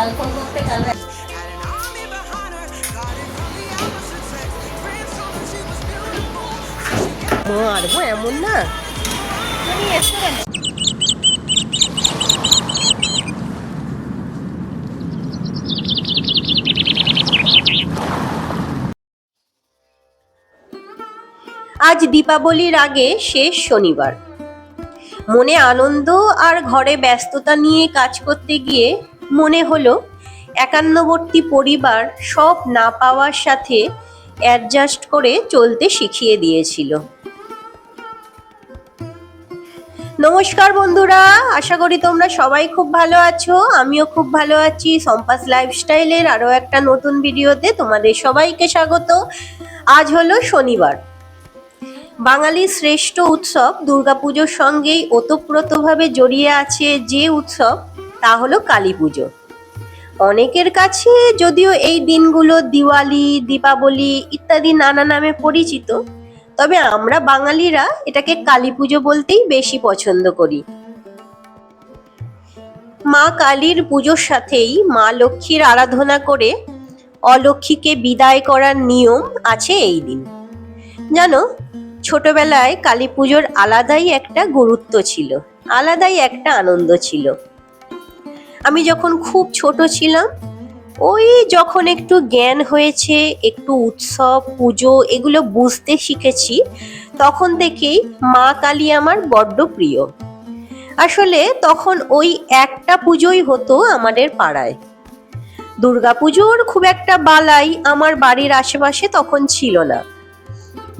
কাল ফোন করতে কাল এমন না আজ দীপাবলির আগে শেষ শনিবার। মনে আনন্দ আর ঘরে ব্যস্ততা নিয়ে কাজ করতে গিয়ে মনে হলো, একান্নবর্তী পরিবার সব না পাওয়ার সাথে অ্যাডজাস্ট করে চলতে শিখিয়ে দিয়েছিল। নমস্কার বন্ধুরা, আশা করি তোমরা সবাই খুব ভালো আছো, আমিও খুব ভালো আছি। সম্পাস লাইফস্টাইলের আরও একটা নতুন ভিডিওতে তোমাদের সবাইকে স্বাগত। আজ হলো শনিবার। বাঙালির শ্রেষ্ঠ উৎসব দুর্গাপুজোর সঙ্গেই ওতপ্রোতভাবে জড়িয়ে আছে যে উৎসব তা হলো কালী পুজো। অনেকের কাছে যদিও এই দিনগুলো দিওয়ালি, দীপাবলি ইত্যাদি নানা নামে পরিচিত, তবে আমরা বাঙালিরা এটাকে কালী পুজো বলতেই বেশি পছন্দ করি। মা কালীর পুজোর সাথেই মা লক্ষ্মীর আরাধনা করে অলক্ষ্মীকে বিদায় করার নিয়ম আছে এই দিন। জানো, ছোটবেলায় কালী পুজোর আলাদাই একটা গুরুত্ব ছিল, আলাদাই একটা আনন্দ ছিল। আমি যখন খুব ছোট ছিলাম, ওই যখন একটু জ্ঞান হয়েছে, একটু উৎসব, পুজো এগুলো বুঝতে শিখেছি, তখন থেকেই মা কালী আমার বড্ড প্রিয়। আসলে তখন ওই একটা পুজোই হতো আমাদের পাড়ায়। দুর্গাপুজোর খুব একটা বালাই আমার বাড়ির আশেপাশে তখন ছিল না।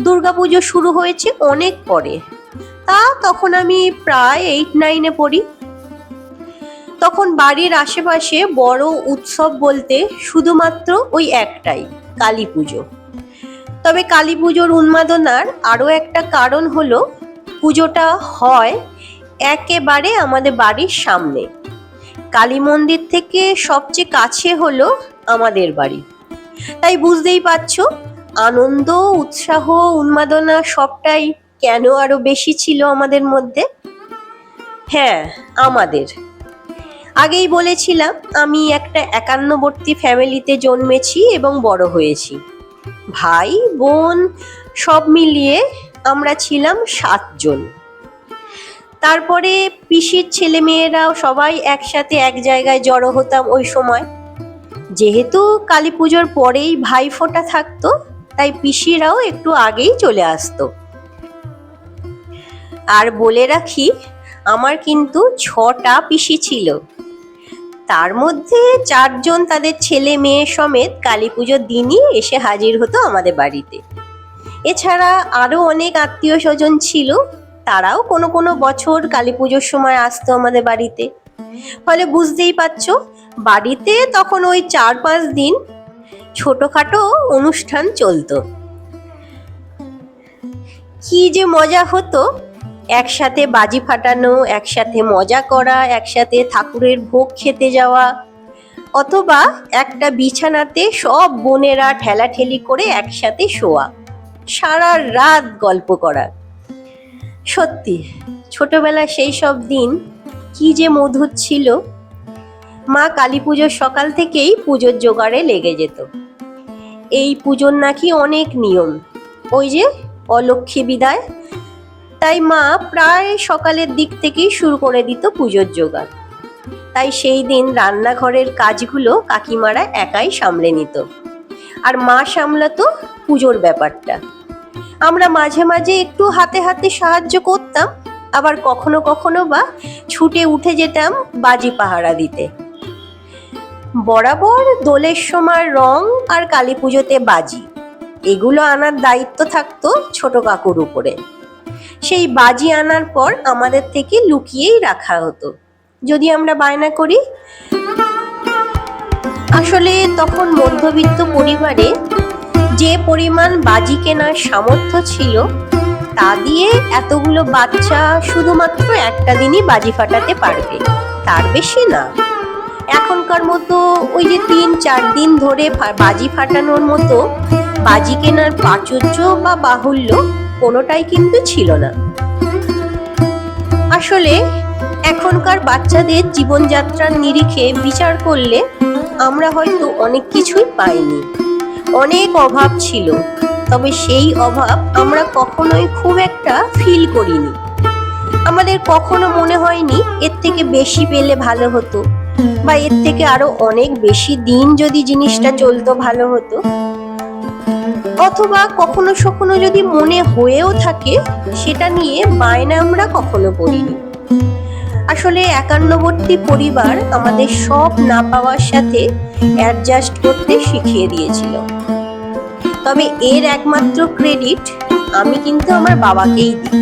দুর্গাপুজো শুরু হয়েছে অনেক পরে। তা তখন আমি প্রায় এইট নাইনে পড়ি। তখন বাড়ির আশেপাশে বড় উৎসব বলতে শুধুমাত্র ওই একটাই, কালী পুজো। তবে কালী পুজোর উন্মাদনার আরও একটা কারণ হলো, পুজোটা হয় একেবারে আমাদের বাড়ির সামনে। কালী মন্দির থেকে সবচেয়ে কাছে হলো আমাদের বাড়ি। তাই বুঝতেই পারছ, আনন্দ, উৎসাহ, উন্মাদনা সবটাই কেন আরও বেশি ছিল আমাদের মধ্যে? হ্যাঁ আমাদের। আগেই বলেছিলাম, আমি একটা একান্নবর্তী ফ্যামিলিতে জন্মেছি এবং বড় হয়েছি। ভাই, বোন সব মিলিয়ে আমরা ছিলাম সাতজন। তারপরে পিসির ছেলে মেয়েরাও সবাই একসাথে এক জায়গায় জড়ো হতাম ওই সময়। যেহেতু কালী পুজোর পরেই ভাই ফোঁটা থাকতো, তাই পিসিরাও একটু আগেই চলে আসতো। আর বলে রাখি, আমার কিন্তু ছটা পিসি ছিল। তার মধ্যে চারজন তাদের ছেলে মেয়ে সমেত কালী পুজোর দিনই এসে হাজির হতো আমাদের বাড়িতে। এছাড়া আরও অনেক আত্মীয় স্বজন ছিল, তারাও কোনো কোনো বছর কালী পুজোর সময় আসতো আমাদের বাড়িতে। ফলে বুঝতেই পারছ, বাড়িতে তখন ওই চার পাঁচ দিন ছোটখাটো অনুষ্ঠান চলতো। কি যে মজা হতো একসাথে বাজি ফাটানো, একসাথে মজা করা, একসাথে ঠাকুরের ভোগ খেতে যাওয়া, অথবা একটা বিছানাতে সব বোনেরা ঠেলাঠেলি করে একসাথে শোয়া, সারা রাত গল্প করা। সত্যি ছোটবেলা সেই সব দিন কি যে মধুর ছিল। মা কালী পুজোর সকাল থেকেই পুজোর জোগাড়ে লেগে যেত। এই পুজোর নাকি অনেক নিয়ম। ওই যে, অলক্ষ্মী বিদায় তাই মা প্রায় সকালের দিক থেকেই শুরু করে দিত পুজোর জোগাড়। তাই সেই দিন রান্নাঘরের কাজগুলো কাকিমারা একাই সামলে নিত। আর মা সামলাতো পুজোর ব্যাপারটা। আমরা মাঝে মাঝে একটু হাতে হাতে সাহায্য করতাম, আবার কখনো কখনো বা ছুটে উঠে যেতাম বাজি পাহারা দিতে। বরাবর দোলের সময় রং আর কালী পুজোতে বাজি। এগুলো আনার দায়িত্ব থাকতো ছোট কাকুর উপরে। সেই বাজি আনার পর আমাদের থেকে লুকিয়েই রাখা হতো। যদি আমরা বায়না করি? আসলে তখন মধ্যবিত্ত পরিবারে যে পরিমাণ বাজি কেনার সামর্থ্য ছিল, তা দিয়ে এতগুলো বাচ্চা শুধুমাত্র একটা দিনই বাজি ফাটাতে পারবে, তার বেশি না। এখনকার মতো ওই যে তিন, চার দিন ধরে বাজি ফাটানোর মতো বাজি কেনার প্রাচুর্য বা বাহুল্য কোনোটাই কিন্তু ছিল না। আসলে এখনকার বাচ্চাদের জীবনযাত্রার নিরিখে বিচার করলে আমরা হয়তো অনেক কিছুই পাইনি। অনেক অভাব ছিল, তবে সেই অভাব আমরা কখনোই খুব একটা ফিল করিনি। আমাদের কখনো মনে হয়নি এর থেকে বেশি পেলে ভালো হতো, বা এর থেকে আরও অনেক বেশি দিন যদি জিনিসটা চলতো ভালো হতো। অথবা কখনো সখনো যদি মনে হয়েও থাকে, সেটা নিয়ে বায়না আমরা কখনো করিনি। আসলে একান্নবর্তী পরিবার আমাদের সব না পাওয়ার সাথে অ্যাডজাস্ট করতে শিখিয়ে দিয়েছিল। তবে এর একমাত্র ক্রেডিট আমি কিন্তু আমার বাবাকেই দিই,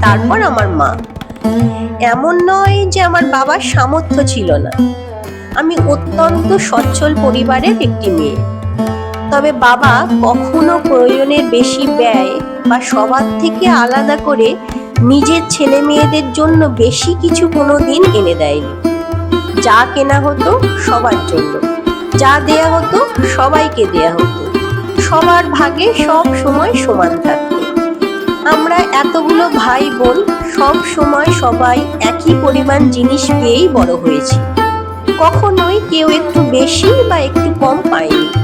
তারপর আমার মা। এমন নয় যে আমার বাবার সামর্থ্য ছিল না। আমি অত্যন্ত সচ্ছল পরিবারের একটি মেয়ে। তবে বাবা কখনো প্রয়োজনের বেশি ব্যয় বা সবার থেকে আলাদা করে নিজের ছেলে মেয়েদের জন্য বেশি কিছু কোনো দিন এনে দেয়নি। যা কেনা হতো সবার জন্য। যা দেয়া হতো সবাইকে দেয়া হতো। সবার ভাগে সব সময় সমান থাকতো। আমরা এতগুলো ভাই বোন সব সময় সবাই একই পরিমাণ জিনিস পেয়েই বড় হয়েছি। কখনোই কেউ একটু বেশি বা একটু কম পায়নি।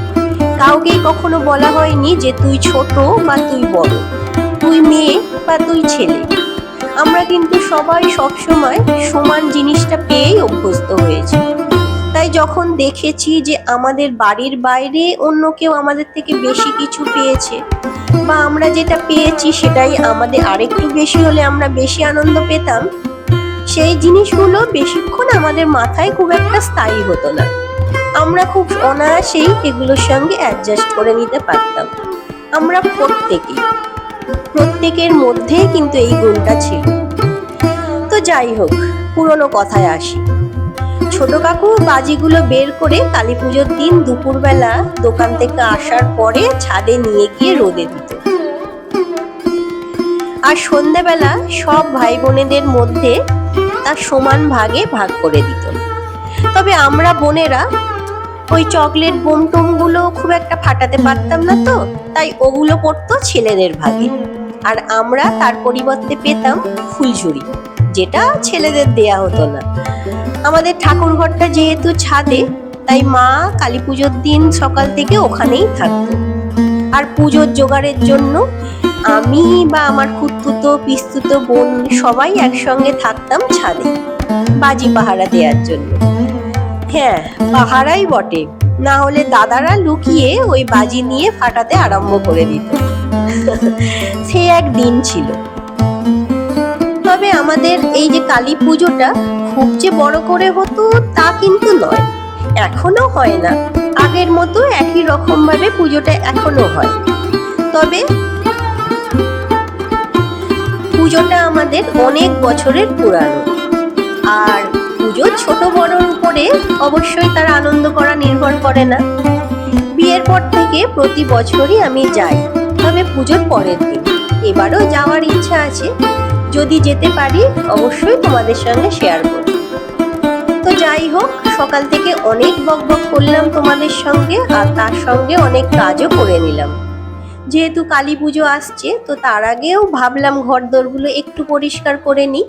কাউকেই কখনো বলা হয়নি যে তুই ছোট বা তুই বড়। তুই মেয়ে বা তুই ছেলে। আমরা কিন্তু সবাই সবসময় সমান জিনিসটা পেয়েই অভ্যস্ত হয়েছি। তাই যখন দেখেছি যে আমাদের বাড়ির বাইরে অন্য কেউ আমাদের থেকে বেশি কিছু পেয়েছে বা আমরা যেটা পেয়েছি সেটাই আমাদের আরেকটু বেশি হলে আমরা বেশি আনন্দ পেতাম, সেই জিনিসগুলো বেশিক্ষণ আমাদের মাথায় খুব একটা স্থায়ী হতো না। আমরা খুব অনায়াসেই এগুলোর সঙ্গে অ্যাডজাস্ট করে নিতে পারতাম। আমরা প্রত্যেকেই, প্রত্যেকের মধ্যেই কিন্তু এই গুণটা ছিল। তো যাই হোক, পুরনো কথায় আসি। ছোট কাকু বাজিগুলো বের করে কালী পুজোর দিন দুপুরবেলা দোকান থেকে আসার পরে ছাদে নিয়ে গিয়ে রোদে দিত। আর সন্ধেবেলা সব ভাই বোনেদের মধ্যে তা সমান ভাগে ভাগ করে দিত। তবে আমরা বোনেরা ওই চকলেট বোম টোমগুলো খুব একটা ফাটাতে পারতাম না তো, তাই ওগুলো পড়তো ছেলেদের ভাগে। আর আমরা তার পরিবর্তে পেতাম ফুলঝুরি, যেটা ছেলেদের দেয়া হতো না। আমাদের ঠাকুর ঘরটা যেহেতু ছাদে, তাই মা কালী পুজোর দিন সকাল থেকে ওখানেই থাকতো। আর পুজোর জোগাড়ের জন্য আমি বা আমার খুঁততুতো পিস্তুতো বোন সবাই একসঙ্গে থাকতাম ছাদে, বাজি পাহারা দেওয়ার জন্য। হ্যাঁ পাহারাই বটে। না হলে দাদারা লুকিয়ে ওই বাজি নিয়ে ফাটাতে আরম্ভ করে দিত। সে এক দিন ছিল। তবে আমাদের এই যে কালী পুজোটা খুব যে বড় করে হতো তা কিন্তু নয়। এখনও হয় না। আগের মতো একই রকম ভাবে পুজোটা এখনও হয়। তবে পুজোটা আমাদের অনেক বছরের পুরানো। পুজো ছোট বড়র উপরে অবশ্যই তার আনন্দ করা নির্ভর করে না। বিয়ের পর থেকে প্রতি বছরই আমি যাই, তবে পুজোর পরের দিন। এবারও যাওয়ার ইচ্ছা আছে। যদি যেতে পারি, অবশ্যই তোমাদের সঙ্গে শেয়ার করব। তো যাই হোক, সকাল থেকে অনেক বক বক করলাম তোমাদের সঙ্গে, আর তার সঙ্গে অনেক কাজও করে নিলাম। যেহেতু কালী পুজো আসছে, তো তার আগেও ভাবলাম ঘর দোরগুলো একটু পরিষ্কার করে নিই।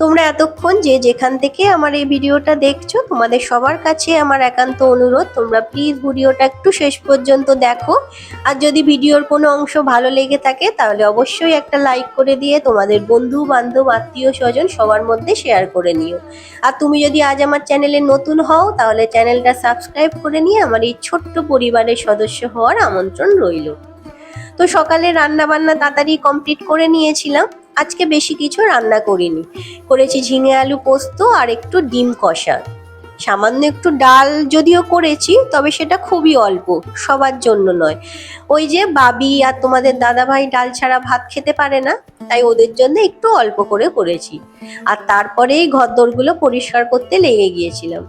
তোমরা এতক্ষণ যে যেখান থেকে আমার এই ভিডিওটা দেখছ, তোমাদের সবার কাছে আমার একান্ত অনুরোধ, তোমরা প্লিজ ভিডিওটা একটু শেষ পর্যন্ত দেখো। আর যদি ভিডিওর কোনো অংশ ভালো লেগে থাকে, তাহলে অবশ্যই একটা লাইক করে দিয়ে তোমাদের বন্ধু, বান্ধব, আত্মীয়, স্বজন সবার মধ্যে শেয়ার করে নিও। আর তুমি যদি আজ আমার চ্যানেলে নতুন হও, তাহলে চ্যানেলটা সাবস্ক্রাইব করে নিয়ে আমার এই ছোট্ট পরিবারের সদস্য হওয়ার আমন্ত্রণ রইল। তো সকালে রান্না বান্না তাড়াতাড়ি কমপ্লিট করে নিয়েছিলাম। আজকে বেশি কিছু রান্না করিনি। করেছি ঝিঙে আলু পোস্ত আর একটু ডিম কষা। সামান্য একটু ডাল যদিও করেছি, তবে সেটা খুবই অল্প, সবার জন্য নয়। ওই যে বাবি আর তোমাদের দাদা ভাই ডাল ছাড়া ভাত খেতে পারে না, তাই ওদের জন্য একটু অল্প করে করেছি। আর তারপরেই ঘরদোরগুলো পরিষ্কার করতে লেগে গিয়েছিলাম।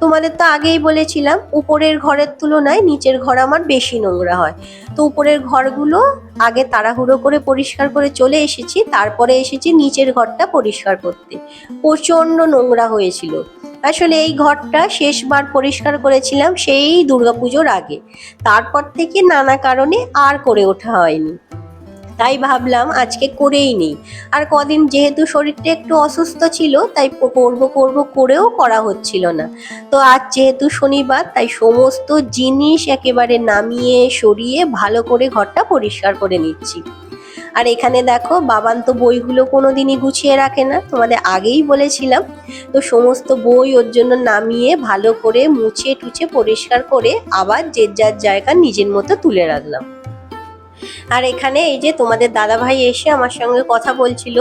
তোমাদের তো আগেই বলেছিলাম, উপরের ঘরের তুলনায় নিচের ঘর আমার বেশি নোংরা হয়। তো উপরের ঘরগুলো আগে তাড়াহুড়ো করে পরিষ্কার করে চলে এসেছি, তারপরে এসেছি নিচের ঘরটা পরিষ্কার করতে। প্রচণ্ড নোংরা হয়েছিল। আসলে এই ঘরটা শেষবার পরিষ্কার করেছিলাম সেই দুর্গাপুজোর আগে। তারপর থেকে নানা কারণে আর করে ওঠা হয়নি। তাই ভাবলাম আজকে করেই নেই। আর কদিন যেহেতু শরীরটা একটু অসুস্থ ছিল, তাই করব করব করেও করা হচ্ছিল না। তো আজ যেহেতু শনিবার, তাই সমস্ত জিনিস একেবারে নামিয়ে, সরিয়ে ভালো করে ঘরটা পরিষ্কার করে নিচ্ছি। আর এখানে দেখো, বাবান তো বইগুলো কোনোদিনই গুছিয়ে রাখে না, তোমাদের আগেই বলেছিলাম। তো সমস্ত বই ওর জন্য নামিয়ে ভালো করে মুছে টুছে পরিষ্কার করে আবার যে যার জায়গা নিজের মতো তুলে রাখলাম। আর এখানে এই যে তোমাদের দাদাভাই এসে আমার সঙ্গে কথা বলছিল।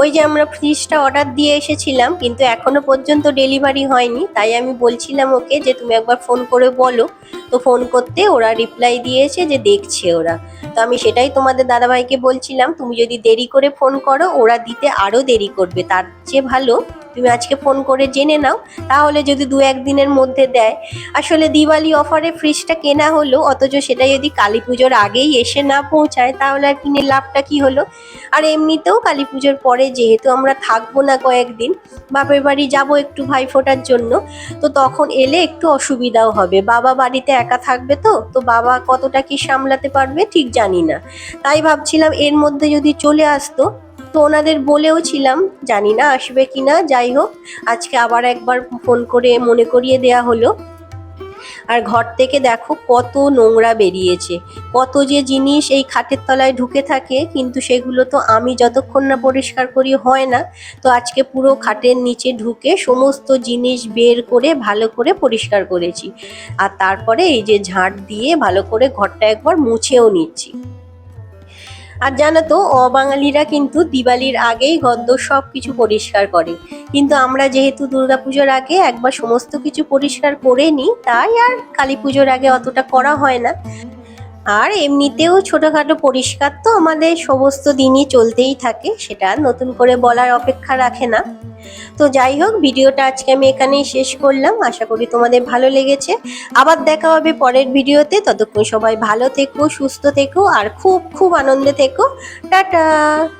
ওই যে আমরা ফ্রিজটা অর্ডার দিয়ে এসেছিলাম, কিন্তু এখনও পর্যন্ত ডেলিভারি হয়নি। তাই আমি বলছিলাম ওকে যে তুমি একবার ফোন করে বলো। তো ফোন করতে ওরা রিপ্লাই দিয়েছে যে দেখছে ওরা। তো আমি সেটাই তোমাদের দাদাভাইকে বলছিলাম, তুমি যদি দেরি করে ফোন করো, ওরা দিতে আরও দেরি করবে। তার চেয়ে ভালো তুমি আজকে ফোন করে জেনে নাও, তাহলে যদি দু একদিনের মধ্যে দেয়। আসলে দিওয়ালি অফারে ফ্রিজটা কেনা হলো, অথচ সেটা যদি কালী পুজোর আগেই এসে না পৌঁছায়, তাহলে আর কিনে লাভটা কি হলো? আর এমনিতেও কালী পুজোর পরে যেহেতু আমরা থাকব না কয়েকদিন, বাপের বাড়ি যাব একটু ভাই ফোটার জন্য, তো তখন এলে একটু অসুবিধাও হবে। বাবা বাড়িতে একা থাকবে তো তো বাবা কতটা কি সামলাতে পারবে ঠিক জানি না। তাই ভাবছিলাম এর মধ্যে যদি চলে আসতো তো ওনাদের বলেও ছিলাম, জানি না আসবে কি না, যাই হোক, আজকে আবার একবার ফোন করে মনে করিয়ে দেয়া হলো। আর ঘর থেকে দেখো কত নোংরা বেরিয়েছে, কত যে জিনিস এই খাটের তলায় ঢুকে থাকে, কিন্তু সেগুলো তো আমি যতক্ষণ না পরিষ্কার করি হয় না, তো আজকে পুরো খাটের নিচে ঢুকে সমস্ত জিনিস বের করে ভালো করে পরিষ্কার করেছি। আর তারপরে এই যে ঝাঁট দিয়ে ভালো করে ঘরটা একবার মুছেও নিচ্ছি। আর জানো তো, অবাঙালিরা কিন্তু দিওয়ালির আগেই গন্ধ সব কিছু পরিষ্কার করে। কিন্তু আমরা যেহেতু দুর্গাপুজোর আগে একবার সমস্ত কিছু পরিষ্কার করে নিই, তাই আর কালী পুজোর আগে অতটা করা হয় না। আর এমনিতেও ছোটোখাটো পরিষ্কার তো আমাদের সমস্ত দিনই চলতেই থাকে, সেটা নতুন করে বলার অপেক্ষা রাখে না। তো যাই হোক, ভিডিওটা আজকে আমি এখানেই শেষ করলাম। আশা করি তোমাদের ভালো লেগেছে। আবার দেখা হবে পরের ভিডিওতে। ততক্ষণ সবাই ভালো থেকো, সুস্থ থেকো, আর খুব খুব আনন্দে থেকো। টাটা!